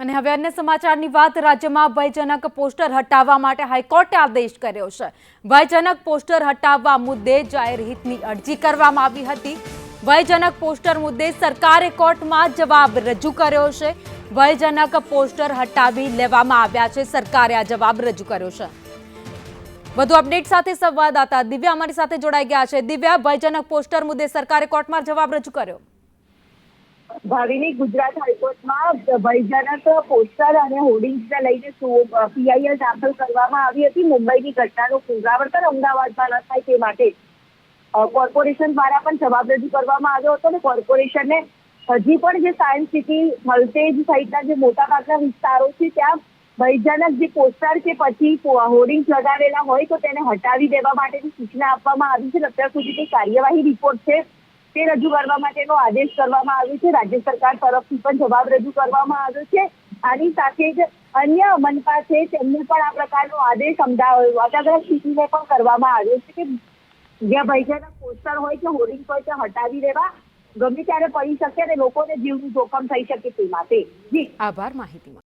અને હવે અન્ય સમાચારની વાત, રાજ્યમાં ભયજનક પોસ્ટર હટાવવા માટે હાઈકોર્ટે આદેશ કર્યો છે. ભયજનક પોસ્ટર હટાવવા મુદ્દે જાહેર હિતની અરજી કરવામાં આવી હતી. ભયજનક પોસ્ટર મુદ્દે સરકારે કોર્ટમાં જવાબ રજૂ કર્યો છે. ભયજનક પોસ્ટર હટાવી લેવામાં આવ્યા છે. સરકારે આ જવાબ રજૂ કર્યો છે. વધુ અપડેટ સાથે સંવાદદાતા દિવ્યા અમારી સાથે જોડાઈ ગયા છે. દિવ્યા, ભયજનક પોસ્ટર મુદ્દે સરકારે કોર્ટમાં જવાબ રજૂ કર્યો. ભાવિની ગુજરાત હાઈકોર્ટમાં ભયજનક પોસ્ટર અને હોર્ડિંગ્સને લઈને પીઆઈએલ દાખલ કરવામાં આવી હતી. મુંબઈની ઘટનાનું પુનરાવર્તન અમદાવાદમાં ન થાય તે માટે કોર્પોરેશન દ્વારા પણ જવાબ રજૂ કરવામાં આવ્યો હતો અને કોર્પોરેશનને હજી પણ જે સાયન્સ સિટી હલતેજ સહિતના જે મોટાભાગના વિસ્તારો છે ત્યાં ભયજનક જે પોસ્ટર કે પછી હોર્ડિંગ્સ લગાવેલા હોય તો તેને હટાવી દેવા માટેની સૂચના આપવામાં આવી છે અત્યાર સુધી કાર્યવાહી રિપોર્ટ છે. તે રજૂ કરવા માટેનો આદેશ કરવામાં આવ્યો છે. રાજ્ય સરકાર તરફથી પણ જવાબ રજૂ કરવામાં આવ્યો છે. આની સાથે જ અન્ય મનપા છે તેમને પણ આ પ્રકારનો આદેશ અમદાવાદ અલગ સ્થિતિને પણ કરવામાં આવ્યો છે કે જ્યાં ભયજનક પોસ્ટર હોય કે હોર્ડિંગ હોય તે હટાવી દેવા. ગમે ત્યારે પડી શકે અને લોકોને જીવનું જોખમ થઈ શકે તે માટે. જી. આભાર માહિતી માટે